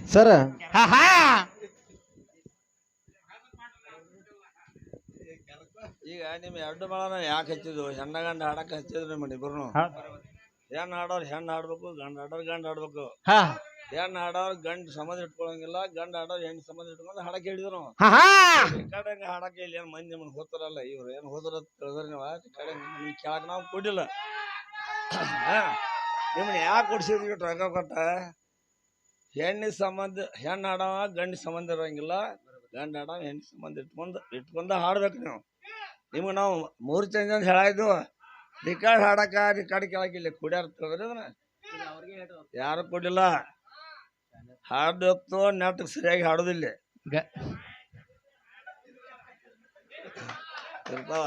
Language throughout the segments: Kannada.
ಸರ್? ಹಾ ಈಗ ನಿಮ್ ಎರಡು ಮಳನ ಯಾಕೆ ಹಚ್ಚಿದ್ರು ಹೆಣ್ಣ ಗಂಡ ಹಾಡಕ್ ಹಚ್ಚಿದ್ರು ನಿಮ್ಮ ಇಬ್ರು ಹೆಣ್ಣು ಹಾಡೋರು ಹೆಣ್ಣು ಹಾಡ್ಬೇಕು ಗಂಡ ಹಾಡೋರು ಗಂಡ ಹಾಡ್ಬೇಕು. ಹಾ. ಹೆಣ್ಣು ಹಾಡೋರು ಗಂಡ ಸಂಬಂಧ ಇಟ್ಕೊಳಂಗಿಲ್ಲ ಗಂಡ ಹಾಡೋರು ಹೆಣ್ಣು ಸಂಬಂಧ ಇಟ್ಕೊಂಡು ಹಾಡಕ್ ಹೇಳಿದ್ರು. ಕಡೆ ಹಾಡಕ್ ಇಲ್ಲಿ ಏನ್ ಮಂದಿ ನಿಮ್ಮನ್ನ ಹೋತಾರಲ್ಲ ಇವ್ರು ಏನ್ ಹೋದ್ರ ತಿಳಿದ್ರ ನೀವು ಈ ಕಡೆ ನಿಮ್ಗೆ ಕೇಳಕ್ ನಾವು ಕೊಡಿಲ್ಲ ನಿಮ್ಮನ್ನ ಯಾಕೆ ಕೊಡ್ಸಿದ್ವಿ ಇಷ್ಟು ಕೊಟ್ಟ? ಹೆಣ್ಣಿ ಸಂಬಂಧ ಹೆಣ್ಣು ಹಾಡವ ಗಂಡ ಸಂಬಂಧ ಇರೋಂಗಿಲ್ಲ. ಗಂಡ ಹಾಡವ ಹೆಣ್ಣು ಸಂಬಂಧ ಇಟ್ಕೊಂಡು ಇಟ್ಕೊಂಡು ಹಾಡ್ಬೇಕು ನೀವು. ನಿಮ್ಗೆ ನಾವು ಮೂರು ಚೇಂಜ್ ಅಂತ ಹೇಳಾಯ್ತು ರಿಕಾರ್ಡ್ ಹಾಡಕ ರಿಕಾರ್ಡ್ ಕೇಳಕ್ಕಿಲ್ಲ ಕುಡಿಯಾರ ತಿಳಿದ್ರಿ ಅದನ್ನ? ಯಾರು ಕೊಡಿಲ್ಲ. ಹಾಡು ಹೋಗ್ತೋ ನೆಟ್ಗೆ ಸರಿಯಾಗಿ ಹಾಡೋದಿಲ್ಲ ಇರ್ತಾವ?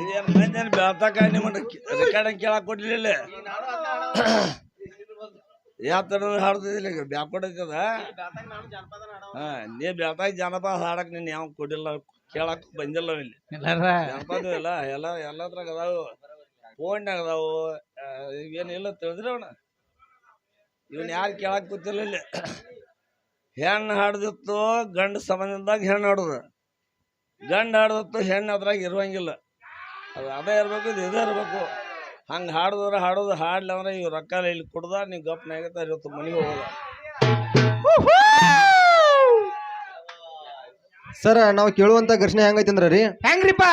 ಇದೇನು ಮಂದಿ ಬೆಳ್ತಾಕ ನಿಮ್ಮನ್ನ ರೆಕಾರ್ಡ್ ಕೇಳಕ್ ಕೊಡ್ಲಿಲ್ಲ ಯಾವ ಥರ ಹಾಡ್ತಿದ್ದಿಲ್ಲ ಈಗ ಐತದ ಹಾ ನೀ ಬ್ಯಾಟಾಗ ಜನಪದ ಹಾಡಕ್ ನೀನ್ ಯಾವ ಕೊಡಿಲ್ಲ ಕೇಳಕ್ ಬಂದಿಲ್ಲ ಇಲ್ಲಿ ಜಾನಪದ ಇಲ್ಲ ಎಲ್ಲ ಎಲ್ಲದ್ರಾಗ ಅದಾವು. ಫೋನ್ಯಾಗ ಅದಾವು. ಆ, ಇವೇನಿಲ್ಲ ತಿಳಿದ್ರಿ ಅವನ? ಇವನ್ ಯಾರು ಕೇಳಕ್ ಕೂತಿಲ್ಲ ಇಲ್ಲಿ. ಹೆಣ್ಣು ಹಾಡ್ದಿತ್ತು ಗಂಡ ಸಂಬಂಧದಾಗ ಹೆಣ್ಣು ಹಾಡುದು. ಗಂಡ ಹಾಡ್ದಿತ್ತು ಹೆಣ್ಣು ಅದ್ರಾಗ ಇರುವಂಗಿಲ್ಲ. ಅದು ಅದೇ ಇರ್ಬೇಕು ಇದು ಇದೇ ಇರ್ಬೇಕು. ಹಂಗೆ ಹಾಡಿದ್ರೆ ಹಾಡೋದು ಹಾಡ್ಲಂದ್ರೆ ಇವ್ ರೊಕ್ಕ ಇಲ್ಲಿ ಕುಡ್ದ ನೀವು ಗಪ್ನಾಗತ್ತ ಇವತ್ತು ಮನೆಗೆ ಹೋಗೋದ. ಸರ್ ನಾವು ಕೇಳುವಂತ ಘರ್ಷಣೆ ಹೆಂಗೈತಿ ಅಂದ್ರ ರೀ ಹೆಂಗ್ರಿಪ್ಪ?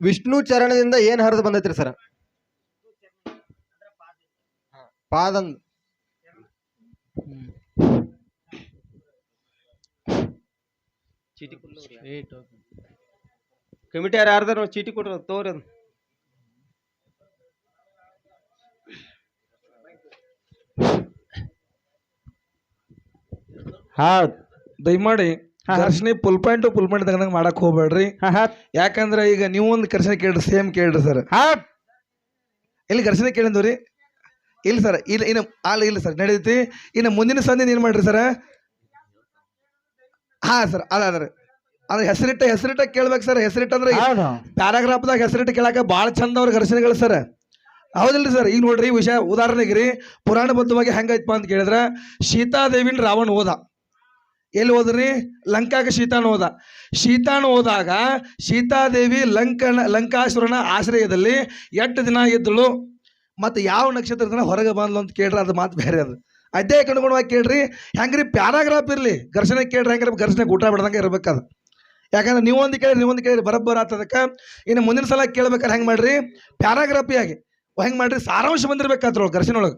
ವಿಷ್ಣು ಚರಣದಿಂದ ಏನ್ ಹರಿದು ಬಂದೈತ್ರಿ ಸರ್? ಪಾದಂದ್. ಕಮಿಟಿ ಯಾರು ಯಾರ್ದಾರ ಚೀಟಿ ಕೊಟ್ರ ತೋರಿ ಹಾ ದಯಮಾಡಿ ಕರ್ಷಣಿ ಪುಲ್ ಪಾಯಿಂಟ್ ಪುಲ್ ಪಾಯಿಂಟ್ ತಗೊಂಡಂಗೆ ಮಾಡಕ್ ಹೋಗ್ಬೇಡ್ರಿ. ಯಾಕಂದ್ರೆ ಈಗ ನೀವು ಒಂದು ಕರ್ಸನೆ ಕೇಳ್ರಿ ಸೇಮ್ ಕೇಳ್ರಿ ಸರ್ ಹಾ. ಇಲ್ಲಿ ಕರ್ಸನೆ ಕೇಳಿದ್ರಿ ಇಲ್ಲ ಸರ್ ಇಲ್ಲ ಇನ್ನು ಅಲ್ಲ ಇಲ್ಲ ಸರ್ ನಡೀತಿ ಇನ್ನು ಮುಂದಿನ ಸಂದಿನ ಏನು ಮಾಡ್ರಿ ಸರ್ ಹಾ ಸರ್ ಅದ ಅಂದ್ರೆ ಹೆಸರಿಟ್ಟ ಹೆಸರಿಟ್ಟ ಕೇಳ್ಬೇಕು ಸರ್ ಹೆಸರಿಟ್ಟ ಅಂದ್ರೆ ಪ್ಯಾರಾಗ್ರಾಫ್ ಪ್ಯಾರಾಗ್ರಾಫ್ದಾಗ ಹೆಸರಿಟ್ಟ ಕೇಳಾಕ ಭಾಳ ಚಂದ ಅವ್ರ ಘರ್ಷಣೆಗಳು ಸರ್ ಹೌದಿಲ್ರಿ ಸರ್ ಈಗ ನೋಡ್ರಿ ವಿಷಯ ಉದಾಹರಣೆಗೆ ರೀ ಪುರಾಣಬದ್ಧವಾಗಿ ಹೆಂಗೈತಪ್ಪ ಅಂತ ಕೇಳಿದ್ರೆ ಸೀತಾದೇವಿನ ರಾವಣ ಹೋದ ಎಲ್ಲಿ ಹೋದ್ರಿ? ಲಂಕಾಗ ಶೀತಾನು ಹೋದ. ಶೀತಾನು ಹೋದಾಗ ಸೀತಾದೇವಿ ಲಂಕನ ಲಂಕಾಸುರನ ಆಶ್ರಯದಲ್ಲಿ ಎಂಟು ದಿನ ಇದ್ದಳು? ಮತ್ತು ಯಾವ ನಕ್ಷತ್ರ ದಿನ ಹೊರಗೆ ಬಂದ್ಲು ಅಂತ ಕೇಳ್ರಿ ಅದು ಮಾತು ಬೇರೆ ಅದು. ಅದೇ ಕಣ್ಗುಣವಾಗಿ ಕೇಳ್ರಿ ಹೆಂಗ್ರಿ ಪ್ಯಾರಾಗ್ರಾಫ್ ಇರಲಿ ಘರ್ಷಣೆ ಕೇಳ್ರಿ ಹೆಂಗ್ರಿ ಘರ್ಷಣೆ ಊಟ ಬಿಡ್ದಂಗೆ ಇರ್ಬೇಕದು ಯಾಕಂದ್ರೆ ನೀವೊಂದು ಕೇಳಿ ನೀವೊಂದು ಕೇಳಿ ಬರಬ್ಬರ ಆಗ್ತದಕ್ಕೆ. ಇನ್ನು ಮುಂದಿನ ಸಲ ಕೇಳ್ಬೇಕಾದ್ರೆ ಹೆಂಗೆ ಮಾಡ್ರಿ? ಪ್ಯಾರಾಗ್ರಾಫಿಯಾಗಿ ಹೆಂಗೆ ಮಾಡ್ರಿ? ಸಾರಾಂಶ ಬಂದಿರ್ಬೇಕಾದ್ರೊಳಗೆ ಘರ್ಷಣೆ ಒಳಗೆ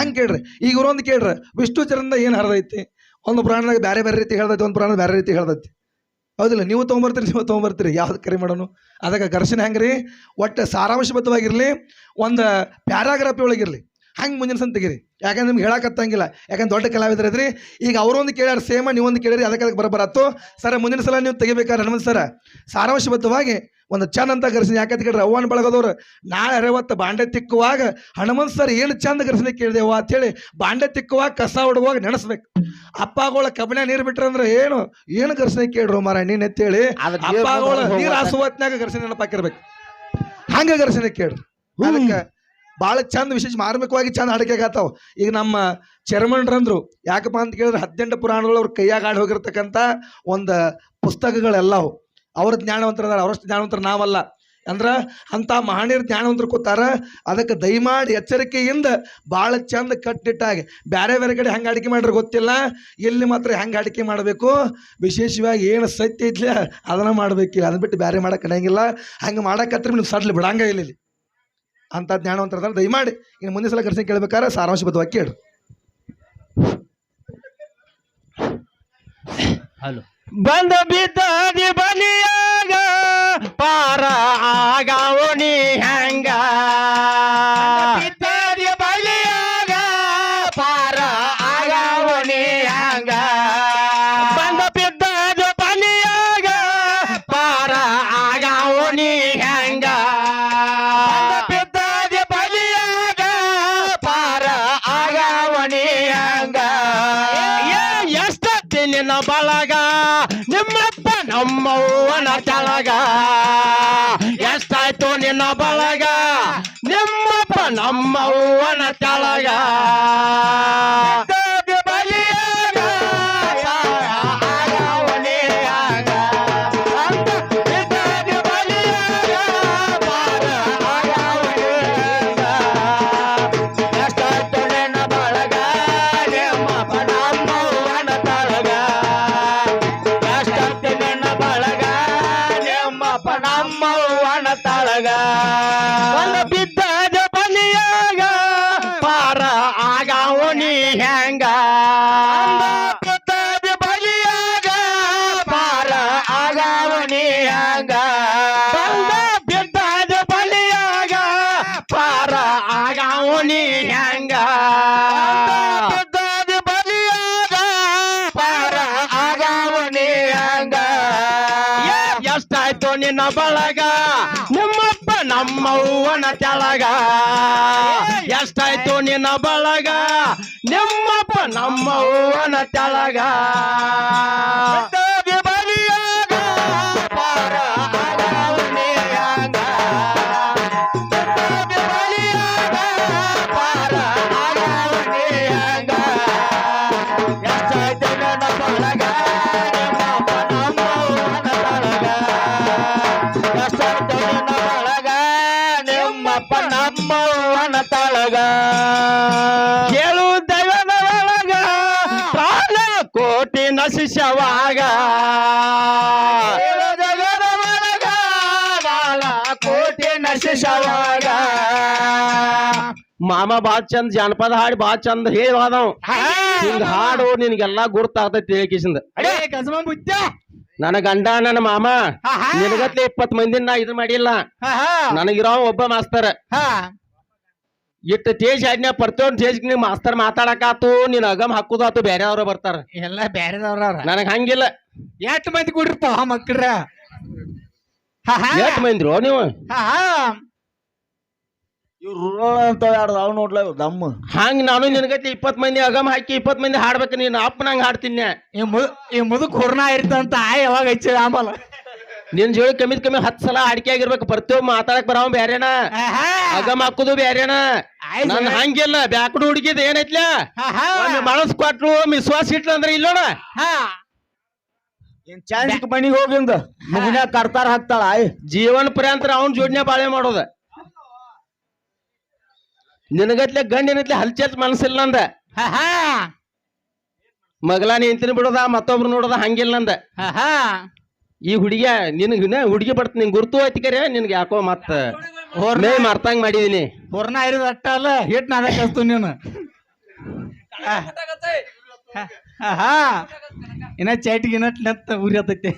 ಹಂಗೆ ಕೇಳ್ರಿ. ಈಗ ಒಂದು ಕೇಳ್ರಿ ವಿಷ್ಣು ಚರಂದ ಏನು ಹರಿದೈತಿ? ಒಂದು ಪುರಾಣದಾಗ ಬೇರೆ ಬೇರೆ ರೀತಿ ಹೇಳ್ದೈತಿ, ಒಂದು ಪುರಾಣ ಬೇರೆ ರೀತಿ ಹೇಳ್ದೈತಿ. ಹೌದಿಲ್ಲ? ನೀವು ತೊಗೊಂಬರ್ತೀರಿ ನೀವು ತೊಗೊಂಬರ್ತೀರಿ. ಯಾವ್ದು ಕರೆ ಮಾಡೋನು? ಅದಕ್ಕೆ ಘರ್ಷಣೆ ಹೆಂಗ್ರಿ? ಒಟ್ಟು ಸಾರಾಂಶಬದ್ಧವಾಗಿರಲಿ, ಒಂದು ಪ್ಯಾರಾಗ್ರಾಫಿ ಒಳಗಿರಲಿ. ಹಂಗೆ ಮುಂದಿನ ಸಲ ತೆಗೀರಿ. ಯಾಕಂದ್ರೆ ನಿಮ್ಗೆ ಹೇಳಕತ್ತಂಗಿಲ್ಲ ಯಾಕಂದ್ರೆ ದೊಡ್ಡ ಕಲಾವಿದ್ರಿ ಇದ್ರಿ. ಈಗ ಅವರೊಂದು ಕೇಳ್ಯಾರ, ಸೇಮ ನೀವೊಂದು ಕೇಳಿರಿ, ಅದಕ್ಕೆ ಅದಕ್ಕೆ ಬರಬರತ್ತು ಸರ್, ಮುಂದಿನ ಸಲ ನೀವು ತೆಗಿಬೇಕಾದ್ರೆ ಹನುಮಂತ ಸರ. ಸಾರಾಂಶಬದ್ಧವಾಗಿ ಒಂದು ಚಂದ ಅಂತ ಘರ್ಷಣೆ ಯಾಕಂತ ಕೇಳ್ರಿ ಅವ್ವನ ಬಳಗದವ್ರು ನಾಳೆ ಅರವತ್ತು ಬಾಂಡೆ ತಿಕ್ಕುವಾಗ ಹನುಮಂತ ಸರ್ ಏನು ಚಂದ ಘರ್ಷಣೆ ಕೇಳಿದೆವು ಅಂತೇಳಿ ಬಾಂಡೆ ತಿಕ್ಕುವಾಗ ಕಸ ಹೊಡುವಾಗ ನೆನೆಸ್ಬೇಕು. ಅಪ್ಪಗಳ ಕಬ್ಬಿಣ ನೀರು ಬಿಟ್ರಂದ್ರೆ ಏನು? ಏನು ಘರ್ಷಣೆ ಕೇಳ್ರು ಮಾರ ನೀನ್ ಎತ್ತೇಳಿ ಅಪ್ಪಾಗೋಳ ನೀರ್. ಹಾಸುವತ್ನಾಗ ಘರ್ಷಣೆ ನೆನಪಾಕಿರ್ಬೇಕು. ಹಂಗ ಘರ್ಷಣೆ ಕೇಳ್ರಿ. ಅದಕ್ಕೆ ಭಾಳ ಚಂದ ವಿಶೇಷ ಮಾರ್ಮಿಕವಾಗಿ ಚಂದ ಹಾಡಿಕೆಗಾತಾವ ಈಗ ನಮ್ಮ ಚರ್ಮಂಡ್ರಂದ್ರು ಯಾಕಪ್ಪ ಅಂತ ಕೇಳಿದ್ರೆ ಹದಿನೆಂಟು ಪುರಾಣಗಳು ಅವ್ರ ಕೈಯಾಗ ಆಡಿ ಹೋಗಿರ್ತಕ್ಕಂಥ ಒಂದು ಪುಸ್ತಕಗಳೆಲ್ಲವು ಅವ್ರ ಜ್ಞಾನವಂತರ ಅದಾರ, ಅವರಷ್ಟು ಜ್ಞಾನವಂತರ ನಾವಲ್ಲ. ಅಂದ್ರೆ ಅಂತ ಮಹನೀಯರು ಜ್ಞಾನವಂತರು ಕೂತಾರ, ಅದಕ್ಕೆ ದಯಮಾಡಿ ಎಚ್ಚರಿಕೆಯಿಂದ ಭಾಳ ಚಂದ ಕಟ್ಟಿಟ್ಟಾಗಿ ಬೇರೆ ಬೇರೆ ಕಡೆ ಹೆಂಗೆ ಅಡಿಕೆ ಮಾಡ್ರೆ ಗೊತ್ತಿಲ್ಲ, ಇಲ್ಲಿ ಮಾತ್ರ ಹೆಂಗೆ ಅಡಿಕೆ ಮಾಡಬೇಕು, ವಿಶೇಷವಾಗಿ ಏನು ಸತ್ಯ ಐತ್ಲ ಅದನ್ನ ಮಾಡ್ಬೇಕಿಲ್ಲ, ಅದನ್ನ ಬಿಟ್ಟು ಬೇರೆ ಮಾಡೋಕೆ ನಡೆಯಂಗಿಲ್ಲ ಹಂಗೆ ಮಾಡೋಕತ್ರ ನೀವು ಸಡ್ಲು ಬಿಡಂಗ ಇಲ್ಲ ಅಂತ ಜ್ಞಾನವಂತರ ದಯಮಾಡಿ ಇನ್ನು ಮುಂದಿನ ಸಲ ಕರ್ಸಿ ಕೇಳ್ಬೇಕಾದ್ರೆ ಸಾರಾಂಶಬದ್ಧವಾಗಿ ಕೇಳಿ ಬಂದ ಬಿದ್ದದಿ ಬಲಿಯಾಗ, ಪಾರ ಆಗವನಿ ಹೆಂಗ? ಬಿದ್ದದಿ ಬಲಿಯಾಗ, ಪಾರ ಆಗವನಿ ಹೆಂಗ? ಬಂದ ಬಿದ್ದದಿ ಬಲಿಯಾಗ, ಪಾರ ಆಗವನಿ ಹೆಂಗ? ಬಂದ ಬಿದ್ದದಿ ಬಲಿಯಾಗ, ಪಾರ ಆಗವನಿ ಹೆಂಗ? ನಿನ್ನ ಬಳಗ ನಿಮ್ಮಪ್ಪ ನಮ್ಮವ್ವನ ಕೆಳಗ. ಎಷ್ಟಾಯ್ತು ನಿನ್ನ ಬಳಗ ನಿಮ್ಮಪ್ಪ ನಮ್ಮವ್ವನ ಕೆಳಗ. ಆಗವ ನೀ ಹೆಂಗ ಬಲಿಯಾಗ ಪಾರ ಆಗವ ನೀ ಹೆಂಗ ಎಷ್ಟಾಯ್ತು ನಿನ್ನ ಬಳಗ? ನಿಮ್ಮಪ್ಪ ನಮ್ಮವ್ವನ ತೆಳಗ. ಎಷ್ಟಾಯ್ತು ನಿನ್ನ ಬಳಗ? ನಿಮ್ಮಪ್ಪ ನಮ್ಮವ್ವನ ತೆಳಗ. ಬಲಿಯಾಗ ಪಾರ ಆಗವನೇ ಹಂಗ. ಮಾಮ ಬಾ ಚಂದ ಜಾನಪದ ಹಾಡಿ ಬಾ ಚಂದ ಹಿಂಗ ಹಾಡು ನಿನಗೆಲ್ಲಾ ಗುರ್ತಾಗ್ತೈತಿ ತಿಳಿಕಿಸಿಂದ ನನ್ನ ಗಂಡ ನನ್ನ ಮಾಮ ನಿನಗತ್ಲೆ ಇಪ್ಪತ್ ಮಂದಿನ ನಾ ಇದು ಮಾಡಿಲ್ಲ. ನನಗಿರೋ ಒಬ್ಬ ಮಾಸ್ತರ್. ಇಟ್ಟು ತೇಜ್ ಆಜ್ಞಾ ಪ್ರತಿಯೊಂದು ತೇಜ್ ನಿಮ್ ಮಾಸ್ತರ್ ಮಾತಾಡಕಾತು ನೀನ್ ಅಗಮ್ ಹಾಕುದಾತು ಬೇರೆ ಅವ್ರ ಬರ್ತಾರ. ಎಲ್ಲ ಬೇರೆದವ್ರ ನನಗ್ ಹಂಗಿಲ್ಲ. ಎಷ್ಟು ಮಂದಿ ಕೂಡಿರ್ತಾವ ಮಕ್ಕಳ್ರ ಎಷ್ಟ್ ಮಂದಿರೋ ನೀವು? ಇವ್ರು ರೂರಲ್ ಅಂತ ಎರಡು ಅವ್ ನೋಡ್ಲ ಇವ್ ದಮ್ಮ ಹಂಗ ನಾನು ನಿನಗತ್ಲೆ ಇಪ್ಪತ್ ಮಂದಿ ಅಗಮ್ ಹಾಕಿ ಇಪ್ಪತ್ ಮಂದಿ ಹಾಡ್ಬೇಕು ನೀನ್ ಅಪ್ಪ ನಂಗ್ ಹಾಡ್ತೀನಿ. ಈ ಮುದು ಈ ಮುದುಕ್ ಹುರ್ನ ಇರ್ತಂತ ಯಾವಾಗ ಹಚ್ಚಿ ಆಂಬಲ್ಲ ನಿನ್ ಜೋಡಿ ಕಮ್ಮಿ ಕಮ್ಮಿ ಹತ್ ಸಲ ಅಡಿಕೆ ಆಗಿರ್ಬೇಕು ಪ್ರತಿಯೊಬ್ ಮಾತಾಡಕ್ ಬರವ ಬ್ಯಾರೇನ? ಅಗಮ್ ಹಾಕುದು ಬ್ಯಾರೇನ? ನನ್ ಹಂಗಿಲ್ಲ ಬ್ಯಾಕಡು ಹುಡುಗಿದ್ ಏನೈತ್ಲ? ಮನಸ್ ಕೊಟ್ರು ವಿಶ್ವಾಸ ಇಟ್ಲ ಅಂದ್ರೆ ಇಲ್ಲೋಣ ಚಾನ್ಸ್ ಮನಿಗೆ ಹೋಗಿಂದ ಮುಗಿನ್ಯಾಗ ಕರ್ತಾರ ಹಾಕ್ತಾಳ ಆಯ್ ಜೀವನ ಪರ್ಯಂತರ ಅವನ್ ಜೋಡಣೆ ಬಾಳೆ ಮಾಡೋದ. ನಿನಗತ್ಲೆ ಗಂಡಿನತ್ಲೆ ಹಲ್ಚಲ್ ಮನಸ್ಸಿಲ್ಲ ನಂದ. ಮಗಲ ನಿಂತಿನ ಬಿಡೋದ ಮತ್ತೊಬ್ರು ನೋಡೋದ ಹಂಗಿಲ್ಲ ನಂದ. ಈ ಹುಡುಗಿಯ ನಿನಗ ಹುಡುಗಿ ಬರ್ತ ನಿನ್ ಗುರ್ತು ಐತಿ ಕರೆ ನಿನ್ಗೆ ಯಾಕೋ ಮತ್ತ ಮೇ ಮರ್ತಂಗ್ ಮಾಡಿದೀನಿ. ಹೊರ್ನ ಇರೋದ್ ಅಟ್ಟ ಅಲ್ಲ ಹಿಟ್ ನಾದ ಕಸ್ತು ನೀನು. ಆಹಾ. ಇನ್ನ ಚೈಟಿಗೆ ಇನ್ನಟ್ ನೆತ್ತ ಉರಿ ಹತ್ತೈತಿ.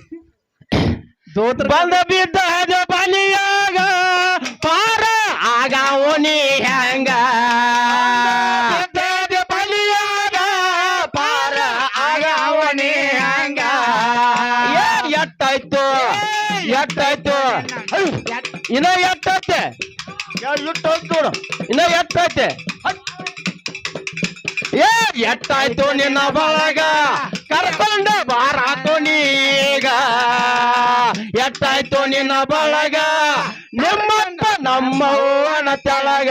ದೋತ್ರ ಬಂದ ಬಿದ್ದ ಬಲಿಯಾಗ ಪಾರ ಆಗಾವೋ ನೀ ಹೆಂಗ? ಬಲಿಯಾಗ ಪಾರ ಆಗಾವೋ ನೀ ಹೆಂಗ? ಏ, ಎಟ್ಟಾಯ್ತು ಎಟ್ಟಾಯ್ತು ಇನ್ನ ಎಟ್ಟೈತೆ? ಇನ್ನ ಎಟ್ಟೈತೆ? ಏ ಎಟ್ಟಾಯ್ತು ನಿನ್ನ ಬಳಗ ಕರ್ಕೊಂಡ ಬಾರಾತು ನೀಗ. ಎಟ್ಟಾಯ್ತು ನಿನ್ನ ಬಳಗ. ನಿಮ್ಮಪ್ಪ ನಮ್ಮವನ ತೆಳಗ.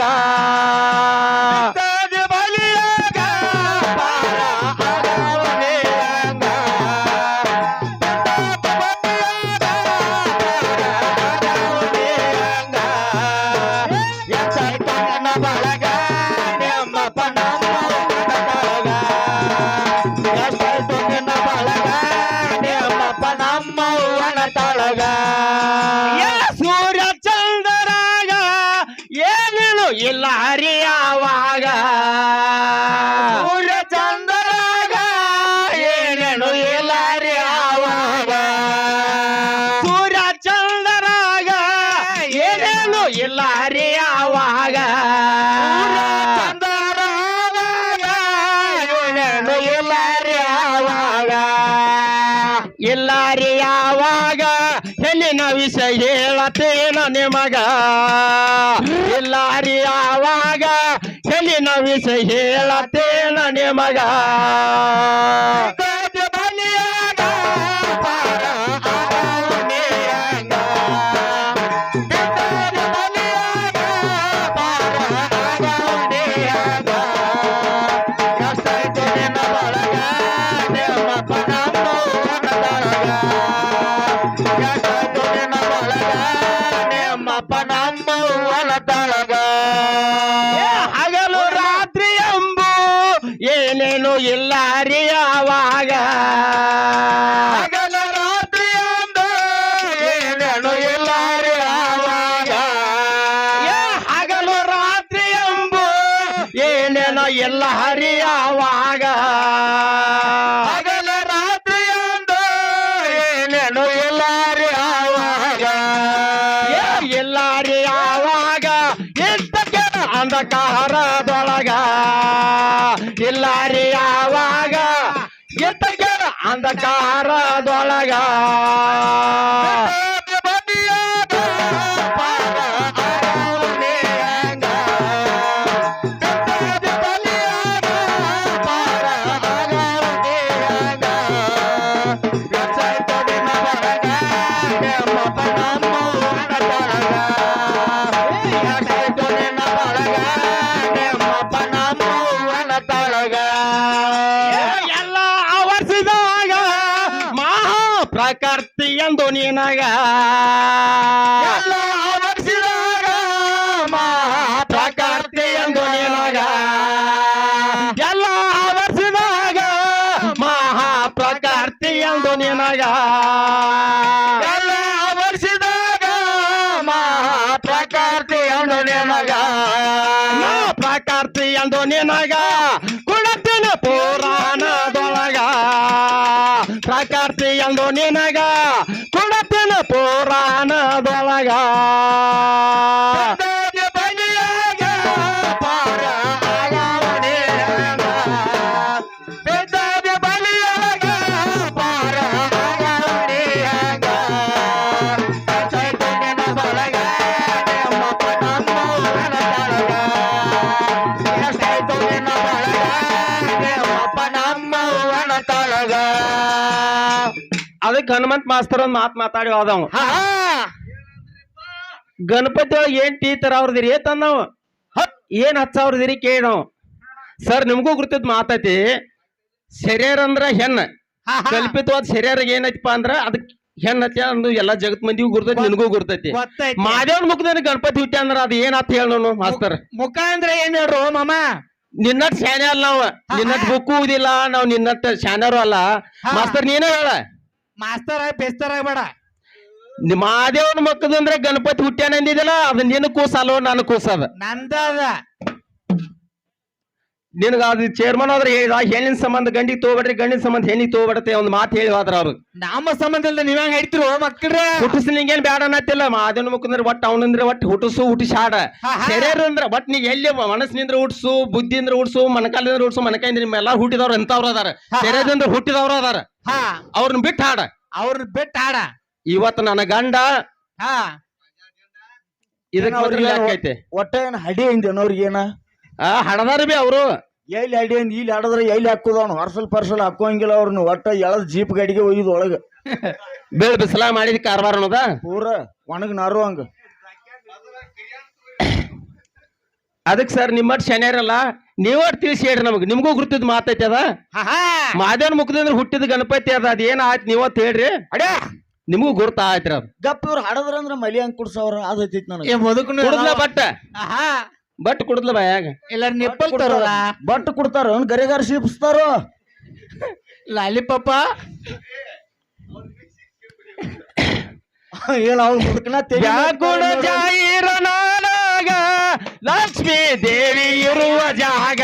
ಎಷ್ಟಾಯ್ತು ನಿನ್ನ ಬಳಗ ನಿಮ್ಮಪ್ಪ ನಮ್ಮವ್ವನ ತಳಗ ಸೂರ್ಯ ಚಂದ್ರಾಗ ಏನೇನು ಇಲ್ಲ ಹರಿಯಾವಾಗ. ಸೂರ್ಯ ಚಂದ್ರಾಗ ಏನೇನು ಇಲ್ಲ ಹರಿಯಾವಾಗ. ಸೂರ್ಯ ಚಂದ್ರಾಗ ಏನೇನು ಇಲ್ಲ ಹರಿಯಾವಾಗ. ಚಂದ್ರಾಗ ಏನೇನು ಇಲ್ಲ ಹೆಣ್ಣಿನ ವಿಷಯ ಹೇಳತೇನ ನಿಮಗ? ಇಲ್ಲಾರಿ ಆವಾಗ ಹೆಣ್ಣಿನ ವಿಷಯ ಹೇಳತೇನ ನಿಮಗ? ಏನೇನೋ ಎಲ್ಲ ಹರಿಯಾವಾಗ ಹಗಲ ರಾತ್ರಿ ಅಂದು ಏನೇನು ಎಲ್ಲಾರಿ ಆವಾಗ ಎಲ್ಲ ಎಲ್ಲಾರಿ ಆವಾಗ ಇದ್ದಕ್ಕೆ ಅಂಧಕಾರದೊಳಗ ಎಲ್ಲಾರಿ ಆವಾಗ ಇದ್ದಕ್ಕೆ ಅಂಧಕಾರದೊಳಗ. ಎಂದು ನಿನಗ ಕುಳತಿನ ಪುರಾಣದೊಳಗ. ಪ್ರಕೃತಿ ಎಂದು ನಿನಗ ಕುಳತಿನ ಪುರಾಣದೊಳಗ. ಅದಕ್ಕೆ ಹನುಮಂತ ಮಾಸ್ತರ್ ಒಂದ್ ಮಾತ್ ಮಾತಾಡಿ ಹೋದವ. ಗಣಪತಿ ಒಳಗ ಏನ್ ಟೀ ತರ ಅವ್ರದಿರಿ ತಂದವ? ಏನ್ ಹತ್ ಸಾವಿರದಿರಿ ಕೇಳವ್ ಸರ್ ನಿಮ್ಗೂ ಗುರ್ತಿದ್ ಮಾತೈತಿ. ಶರೀರ ಅಂದ್ರ ಹೆಣ್ಣ. ಕಲ್ಪಿತವಾದ ಶರೀರ ಏನೈತಿಪ್ಪ ಅಂದ್ರ ಅದಕ್ ಹೆಣ್ಣ ಹತ್ಯ ಅಂದು ಎಲ್ಲಾ ಜಗತ್ ಮಂದಿಗೂ ಗುರ್ತೈತಿ ನಿನಗೂ ಗುರ್ತೈತಿ. ಮಾದೇವನ್ ಮುಖದಲ್ಲಿ ಗಣಪತಿ ಹುಟ್ಟಿ ಅಂದ್ರ ಅದ ಏನ್ ಆತ ಹೇಳ ಮಾಸ್ತರ್. ಮುಖ ಅಂದ್ರೆ ಏನ್ ಹೇಳ್ರು ಮಾಮ? ನಿನ್ನಟ್ ಶಾನೆ ಅಲ್ಲ ನಾವ್ ನಿನ್ನಟ್ ಬುಕ್ ಓದಿಲ್ಲ ನಾವ್ ನಿನ್ನಟ್ ಶಾನ್ಯರು ಅಲ್ಲ. ಮಾಸ್ತರ್ ನೀನೇ ಹೇಳ. ಮಾಸ್ತರ್ ಬೇಸ್ತಾರ ಬೇಡ. ಮಾದೇವನ ಮಕ್ಕದಂದ್ರೆ ಗಣಪತಿ ಹುಟ್ಟ್ಯಾನ ಅಂದಿದಿಲ್ಲ ಅದ್ ನಿನ್ ಕೂಸಲ್ಲೋ ನನ್ನ ಕೂಸದ. ನಂದದ. ನಿನಗ ಅದು ಚೇರ್ಮನ್ ಆದ್ರೆ ಹೇಳಿದ ಹೆಣ್ಣಿನ ಸಂಬಂಧ ಗಂಡಿಗೆ ತಗೋಬೇಡ್ರಿ ಗಂಡಿನ ಸಂಬಂಧ ಹೆಣ್ಣಿಗೆ ತಗೋಬೇಡತ್ತೆ ಒಂದ್ ಮಾತು ಹೇಳಿ ಹೋದ್ರ ಅವ್ರು. ನಮ್ಮ ಸಂಬಂಧ ಇಲ್ಲ ನೀವ್ ಹೆಂಗ್ ಹಿಡಿತಿರು ಮಕ್ಕಳ್ರೆ ಹುಟ್ಟಿಸ್ಲಿಂಗೇನ್ ಬೇಡ ಅನ್ನತ್ತಿಲ್ಲ ಮಾದೇವನ ಮುಖಂದ್ರೆ ಒಟ್ಟು ಅವನಂದ್ರೆ ಒಟ್ಟು ಹುಟ್ಟಿಸು ಹುಟ್ಟಿಸಿ ಹಾಡ ಹಾ, ಹಾ. ಶರೀರ ಅಂದ್ರೆ ಒಟ್ ನೀ ಎಲ್ಲಿ ಮನಸ್ಸಿನಿಂದ ಹುಟ್ಟಿಸು ಬುದ್ಧಿಯಿಂದ ಹುಟ್ಟಿಸು ಮನಕಾಲದಿಂದ ಹುಟ್ಟಿಸು ಮನಕಾಯಿಂದ ಎಲ್ಲಾರು ಹುಟ್ಟಿದವ್ರು ಎಂತವ್ರು ಅದಾರ. ಶರೀರದಿಂದ ಹುಟ್ಟಿದವ್ರು ಅದಾರ. ಹಾ. ಅವ್ರನ್ನ ಬಿಟ್ಟು ಹಾಡ. ಅವ್ರನ್ನ ಬಿಟ್ಟು ಹಾಡ. ಇವತ್ತು ನನ್ನ ಗಂಡ ಹಾ. ಇದಕ್ಕೆ ಅವ್ರಿಗೆ ಯಾಕೈತೆ ಒಟ್ಟ ಏನ್ ಹಡಿ ಅವ್ರಿಗೇನ ಆ ಹಡದಾರ ಬಿ ಅವರು. ಎಲ್ಲಿ ಹಡಿ ಅಂದ್ ಇಲ್ಲಿ ಹಾಡದ್ರೆ ಎಲ್ಲಿ ಹಾಕುದ ಅವ್ನು? ಹರ್ಸಲ್ ಪರ್ಸಲ್ ಹಾಕೋಂಗಿಲ್ಲ ಅವ್ರನ್ನ. ಒಟ್ಟ ಎಳದ್ ಜೀಪ್ ಗಾಡಿಗೆ ಒಯ್ದು ಒಳಗ. ಬೇಳ್ ಬಿಸಿಲ ಮಾಡಿದ ಕಾರವಾರ ಅನ್ನೋದ? ಪೂರ ಒಣಗ್ ನಾರು ಹಂಗ. ಅದಕ್ಕೆ ಸರ್ ನಿಮ್ಮಟ್ ಶನಿಯರಲ್ಲ ನೀವಟ್ ತಿಳಿಸಿ ಹೇಳ್ರಿ ನಮ್ಗೆ. ನಿಮ್ಗೂ ಗುರುತಿದ್ ಮಾತೈತಿ ಅದ? ಮಾದೇವ್. ಮುಖದಿಂದ ಹುಟ್ಟಿದ ಗಣಪತಿ ಅದ ಅದ ಏನ್ ಆಯ್ತು ನೀವತ್ ಹೇಳ್ರಿ. ಅಡೇ. ನಿಮಗೂ ಗುರ್ತ ಆಯ್ತ್ರಿ ಅದು. ಗಪ್ ಇವ್ರು ಹಾಡದ್ರ ಅಂದ್ರ ಮಲಿ ಹಂಗ್ ಕುಡ್ಸವ್ರ ಅದೈತಿತ್ ಏ ನನಗೆ. ಮುದುಕನು ಕುಡುದ್ಲ ಬಟ್ಟ. ಬಟ್ ಕುಡುದ್ಲ ಬಾಯಾಗ. ಇಲ್ಲ ನಿಪ್ಪಲ್ ತರೋದ? ಬಟ್ ಕೊಡ್ತಾರ ಗರಿಗಾರ ಗರಿಗಾರ ಲಾಲಿ ಪಪ್ಪ ಏನ್ ಅವ್ನ ಮುದುಕನ ನಾನಾಗ ಲಕ್ಷ್ಮೀ ದೇವಿ ಇರುವ ಜಾಗ.